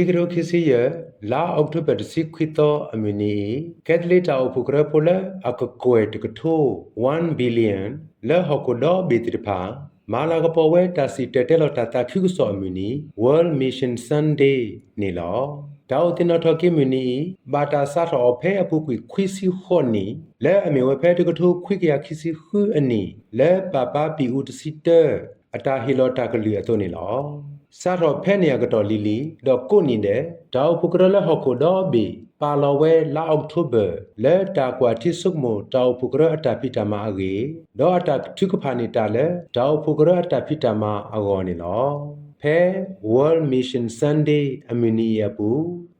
ခိကရိုခိစီယလာအောက်တိုဘာစီခွီတောအမီနီကက်ဒလီတာအဖုကရပိုလအကကွေတကထို1 billion လဲဟကိုဒေါ်ဘီတိဖာမာလာကပေါ်ဝဲတာစီတဲတဲလတာတာခိကဆောအမီနီ World Mission Sunday နေလောတောက်တင်တော်ကိမီနီဘာတာဆာတော်ဖဲအပုကွေခွီစီခေါနီလဲအမေဝဖဲတကထိုခွိကရခိစီခူအနီလဲပပပီဦးတစီတဲအတာဟီလောတာကလီအတုနေလော စာတော့ဖဲနေရကတော့လီလီတော့ကိုနေတယ်တောက်ဖုကရလဟခုတော့ဘီ ပါလောဝဲလာအောက်တိုဘာလဲတာကွာတိဆုကမတောက်ဖုကရအတာပိတမအဂေတော့အတာထုကဖာနေတာလဲတောက်ဖုကရအတာပိတမအဂောနေလောဖဲ World Mission Sunday အမီနီယပူ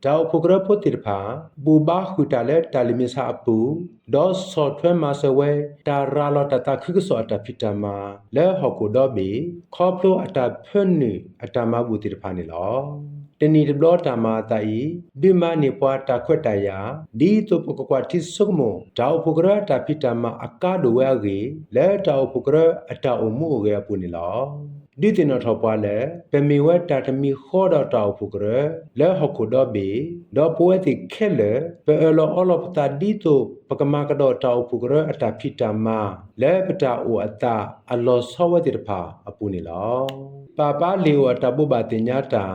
တောက်ဖုကရပိုတိဖာဘူဘာခုတလဲတာလီမစ်ဟာပူဒေါ်ဆော့ထွဲမဆဝဲတာရာလတတခိကဆောအတာဖိတမလဲဟော်ကိုဒေါ်ဘီခေါပလိုအတာဖွန်နီအတာမဘူတိဖာနေလော တနီဒဘလတာမာတိုင်ဒီမနေပွားတာခွက်တယာဒီတုပကကွာတိဆုကမောတောက်ဖုကရတာဖိတမအကာဒဝဲကေလဲတောက်ဖုကရအတာအမှုကေပူနေလော ဒီတင်တော်ထောက်ပွားလဲပမေဝဲတာတမီခေါ်တော်တောက်ဖုကရလဲဟခုဒေါ်ဘီဒေါ်ပွဲတိခဲလေပအလောအလောပတာဒီတုပကမကတော့တောက်ဖုကရအတာဖိတမလဲပတာအိုအတာအလောဆောဝဲတိတဖာအပူနေလောပါပါလီဝတဘဘတင်ညာတာ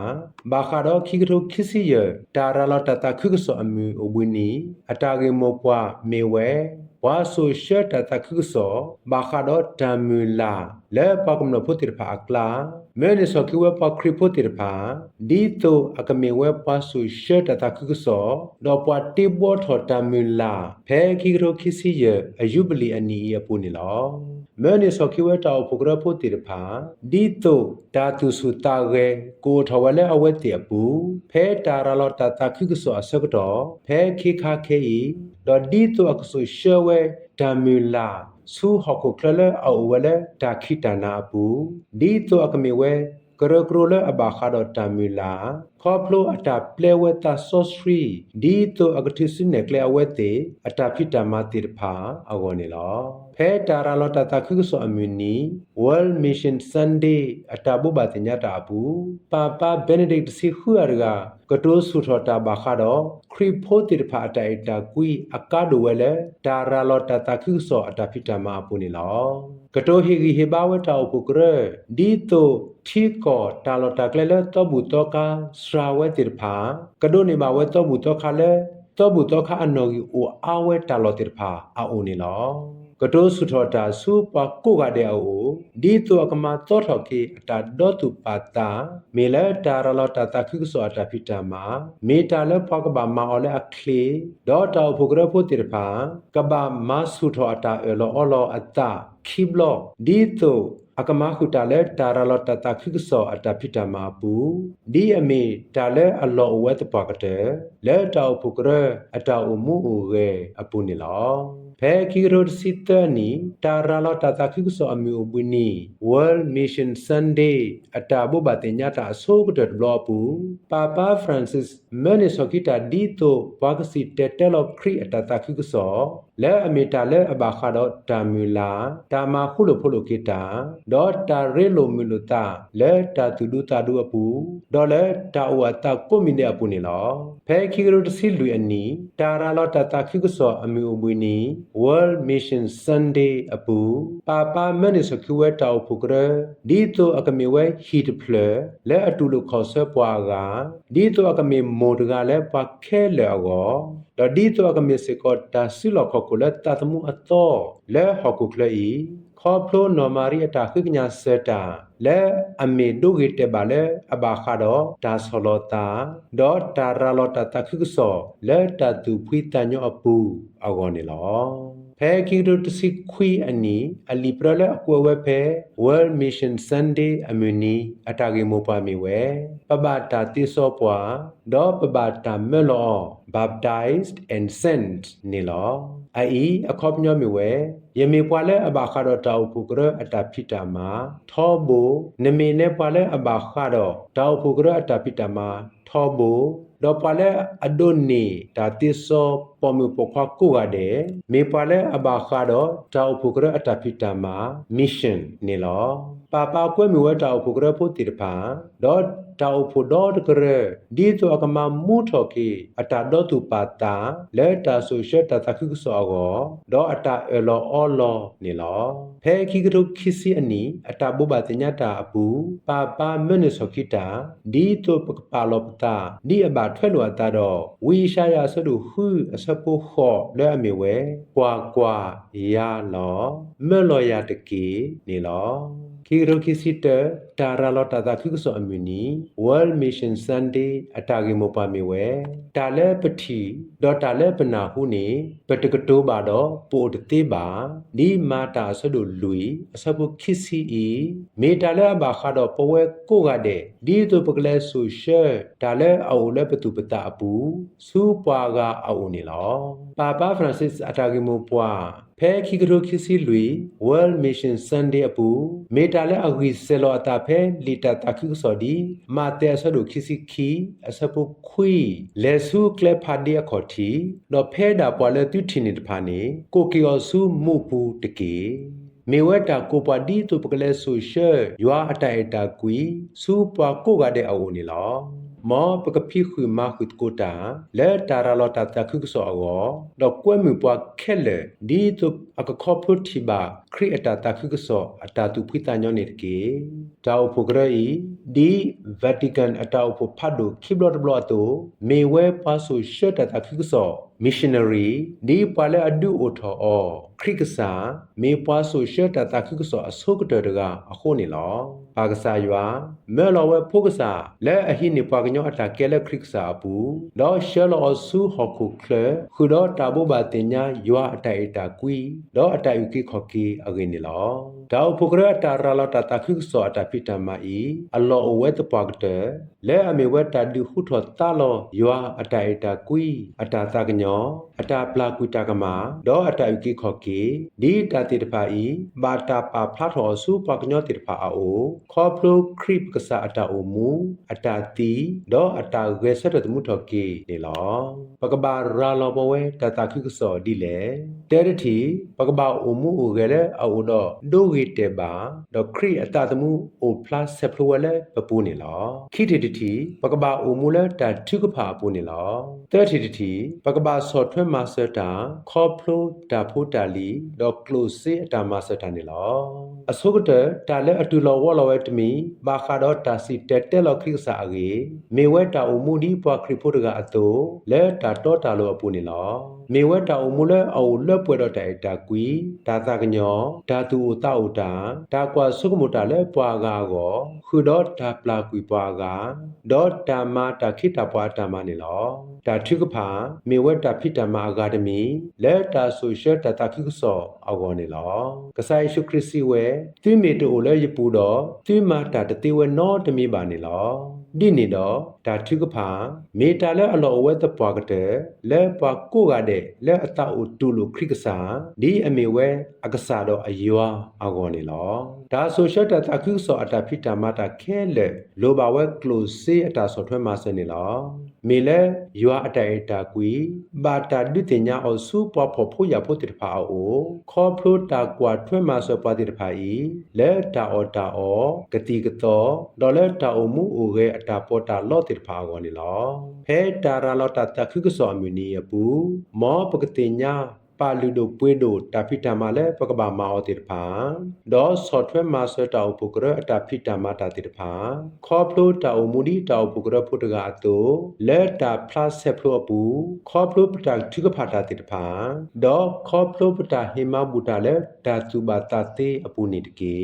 ဘာခါတော့ခိကထုခိစီယတာရလတတခိကဆောအမီအဝင်းနီအတာကေမောပွားမေဝဲ ဝါဆိုရှက်တတခိကဆောဘာခါတော့တမူလာလဲပကမနဖုတိဖာအကလာ မဲနေဆောကိဝဲပခရိဖုတိဖာဒီတိုအကမေဝဲပါဆူရှက်တတခိကဆောတော့ပွားတိဘောထောတမူလာဖဲခိကထုခိစီယအယုပလီအနီယပူနေလောမဲနေစောကိဝဲတောက်ဖုကရဖို့တိရဖာဒီတုတာတုစုတာဝဲကိုထဝလဲအဝဲတေပူဖဲတာရလောတတခိကဆောအစကတော့ဖဲခိခါခေဤတော့ဒီတုအကဆုရှဲဝဲဓမ္မူလာ ဆူဟခုကလလအဝလဲတာခိတနာပူဒီတုအကမေဝဲကရကရလအဘာခါတော့တမူလာ ခေါပလိုအတာပလေဝတာဆော့စထရီဒီတိုအကတိစနေကလေအဝဲတေအတာဖိတမတိရဖာအဂောနေလောဖဲတာရာလောတတခုဆိုအမီနီ World Mission Sunday အတာဘုဘာတင်ညတာဘူးပါပါဘက်နဒစ်စီခူရကကတိုးဆူထောတာဘာခါတော့ခရီဖိုတိရဖာအတိုင်တာကွီအကာဒိုဝဲလေတာရာလောတတခုဆိုအတာဖိတမအပူနေလောကတိုဟီဂီဟေဘာဝတာအပူကရဒီတိုထီကောတာလောတာကလေတော့ဘူးတော့ကာစရာဝဲတိရဖာကဒိုနေပါဝဲတော့ဘူးတော့ခါလေတော့ဘူးတော့ခါအနော်ကြီးအိုအဝဲတာလောတိရဖာအိုနေလောကတိုးစုထောတာစူပါကိုကတဲ့အိုဒီတုအကမသောထောကေအတာဒေါတုပါတာမေလတာရလတာတခိကစောတာဖိတမမေတာလပကဘာမာအော်လအခလီဒေါတောဖုကရဖုတိရဖာကဘာမဆုထောအတာအလောအလောအတာခိဘလောဒီတု အကမခုတာလဲတာရလတတခိကစောအတဖိတမပူဒီအမေတာလဲအလောအဝဲတပကတဲ့လဲတောဖုကရအတာအမှုဥရဲအပူနေလောဖဲကီရိုစီတနီတာရာလတာတာခိကဆောအမီအပူနီ World Mission Sunday အတာဘဘတင်ညတာဆိုကတဲ့ဘလောပူပါပါဖရန်စစ်မနီဆိုကီတာဒီတိုဘာကစီတက်တယ်လောခရီအတာတာခိကဆောလဲအမီတာလဲအဘာခါတော့တာမူလာတာမာခုလိုဖိုလိုကီတာဒေါ်တာရေလိုမီလိုတာလဲတာတူဒူတာဒူအပူဒေါ်လဲတာဝတာကိုမီနေအပူနေလောဖဲခီရိုတစီလူအနီတာရာလောတာတာခိကဆောအမီအပူနီ World Mission Sunday အပူပါပါမနီစကူဝဲတောက်ဖုကရဒီတိုအကမီဝဲ heat play လဲအတူလို့ခေါ်ဆွဲပွားကဒီတိုအကမီမိုဒကလဲပါခဲလဲအောတော့ဒီတိုအကမီစကောတာဆီလောခခုလဲတတ်မှုအတော့လဲဟခုကလဲဤ ခေါပလိုနော်မာရီအတာခိကညာစတာလဲအမေဒုဂေတဘာလဲအဘာခါတော့ဒါဆလောတာဒေါ်တာရာလောတာတခိကဆောလဲတတူဖွိတညောအပူအကောနေလော ဖဲကီဒိုတစီခွီအနီအလီပရလအကွယ်ဝဲဖဲ World Mission Sunday အမူနီအတာဂေမောပါမီဝဲပပတာတိစောပွားဒေါ်ပပတာမဲလော baptized and sent နေလောအိအခေါပညောမီဝဲယမေပွာလဲအဘာခါတော့တောက်ဖုကရအတာဖိတာမာထောဘိုနမေနဲ့ပွာလဲအဘာခါတော့တောက်ဖုကရအတာဖိတာမာထောဘို တော့ပွာလဲအဒိုနေတာတိစောပေါ်မြပခွာကိုကတဲ့မေပွာလဲအဘာခါတော့တောက်ဖုကရအတာဖိတာမာ mission နေလောပါပါကွဲမြဝတောက်ဖုကရဖို့တိတဖာတော့ တာအဖို့တော့တကရဒီတော့အကမမူထော်ကီအတာတော့သူပါတာလဲတာဆိုရှက်တာတခုဆောကောတော့အတာအလောအောလောနေလောဖဲခီကတုခီစီအနီအတာဘောပါတညတာအပူပါပါမနစခိတာဒီတော့ပကပါလောပတာဒီအဘာထွက်လောတာတော့ဝီရှာယာဆဒူဟူအစပုခောလဲအမီဝဲကွာကွာယာလောမဲလောယာတကီနေလော ခီရိုခီစီတတာရာလောတာတာခိကဆောအမီနီ World Mission Sunday အတာဂီမောပါမီဝဲတာလဲပတိဒေါ်တာလဲပနာဟုနေပတကတိုးပါတော့ပိုတသေးပါဒီမာတာဆဒုလူအစပုခိစီအီမေတာလဲ ဘာခါတော့ပဝဲကိုကတဲ့ဒီတုပကလဲဆူရှယ်တာလဲအော်လဲပတူပတာအပူစူပွားကအော်နေလောပါပါဖရန်စစ်အတာဂီမောပွားဖဲခိကရိုခိစီလူ World Mission Sunday အပူမေတာလဲအဂီဆယ်လောအတာဖဲလီတာတခုစောဒီမာတဲဆဒုခိစီခီအစပုခွီလေဆူကလဖာဒီအခေါ်တီတော့ဖဲတာပွာလဲတူထင်းနေတဖာနေကိုကီယောဆူမှုပူတကေမေဝတာကိုပဒီတုပကလဲဆိုရှယ်ယွာအတိုင်တာကွီစူပွားကိုကတဲ့အိုနေလော မောပကဖိခွေမခုတ်ကိုတာလဲတာရလောတာတခုကဆောအောတော့ကွဲမှုပွားခဲလေဒီတုအကခေါဖုတိဘာခရီအတာတခုကဆောအတာတူဖိတညောနေတကေတောက်ဖို့ကြရဤဒီဗတ်တီကန်အတောက်ဖို့ဖတ်တို့ခိဘလတ်ဘလတ်တိုမေဝဲပါဆိုရှက်တာတခုကဆော missionary ဒီပါလေအဒူအိုထောအောခရိကစာမေပွားဆိုရှက်တာတခုကဆောအဆုကတတကအခုနေလောပါကစားယွာမဲလောဝဲဖုကစားလဲအဟိနေပွားကညောအတာကဲလက်ခရိကစားဘူးလောရှဲလောအဆူဟခုကလခုတော့တာဘောဘာတင်ညာယွာအတိုင်တာကွီလောအတိုင်ကိခော်ကီအဂိနေလောတောက်ဖုကရတာရလောတာတခုကဆောအတာပိတမအီအလောအဝဲတပွားကတဲ့လဲအမေဝဲတာဒူဟုထောတာလောယွာအတိုင်တာကွီအတာတာကညောအတာပလာကူတာကမာဒေါ်အတာယူကိခော်ကေဒီတာတိတဖာဤဘာတာပါဖလာထောစုပကညောတိတဖာအိုခေါပလိုခရိပကစားအတာအိုမူအတာတီဒေါ်အတာဝဲဆက်တမှုထော်ကေနေလောပကဘာရာလောဘဝဲတတာခိကစောဒီလေတဲရတီပကဘာအိုမူအိုရဲအိုတော့ဒိုဂီတေဘာဒေါ်ခရိအတာတမှုအိုပလတ်ဆက်ဖလိုဝဲလေပပူနေလောခိတီတီပကဘာအိုမူလဲတာထုကဖာပူနေလောတဲတီတီပကဘာဆော့ထွဲမာစတာခေါပလိုတာဖိုတာလီဒေါကလိုစေအတာမာစတာနေလောအစုကတတာလဲအတူလောဝလောဝဲတမီမာခါတော့တာစီတက်တက်လောခရိစာအေမေဝဲတာအမူဒီပွားခရိဖို့တကအတူလဲတာတော့တာလောအပူနေလောမေဝဲတာအမူလဲအောလက်ပွဲတော့တိုင်တာကွီဒါသာကညောဒါတူတောက်တာဒါကွာစုကမတာလဲပွားကားကောခုတော့ဒါပလာကွီပွားကားဒေါ်တာမတာခိတာပွားတာမနေလောဒါထုကဖာမေဝဲတာဖိတမအကာဒမီလက်တာဆိုရှယ်တာတာခိကဆောအောကောနေလောကဆိုင်ရှုခရစီဝဲသီမေတူလဲရပူတော့သီမာတာတတိဝဲနောတမီပါနေလော ဒီနေတော့ဒါထုကဖာမေတာလဲအလောအဝဲတပွားကတဲ့လဲပွားကိုကတဲ့လဲအတာအိုတူလိုခရိကစာဒီအမေဝဲအကစားတော့အယွာအောကောနေလောဒါဆိုရှယ်တာတာခိကဆောအတာဖိတာမတာခဲလေလိုပါဝဲကလိုစေအတာဆောထွဲမဆနေလောမေလဲယွာအတိုင်တာကွီဘာတာဒုတင်ညာအောစုပွားဖို့ဖို့ရဖို့တိတဖာအိုခေါဖလိုတာကွာထွဲမဆောပွားတိတဖာဤလဲတာအောတာအောဂတိကတော်ဒေါ်လဲတာအမှုအိုရဲအတာပေါ်တာလော့တိတဖာကောနေလောဖဲတာရာလော့တာတခုကဆောအမြူနီယပူမောပကတိညာပါလူဒိုပွေးဒိုတာဖိတာမလဲပကဘာမာအောတိတဖာဒေါ်ဆော့ဖ်ဝဲမာဆွဲတာပုကရအတာဖိတာမတာတိတဖာခေါပလိုတာအမူဒီတာပုကရဖုတကအတုလက်တာဖလတ်ဆက်ဖလိုအပူခေါပလိုပတာထုကဖာတာတိတဖာဒေါ်ခေါပလိုပတာဟေမဘူတာလဲတာစုဘာတာတေအပူနေတကေ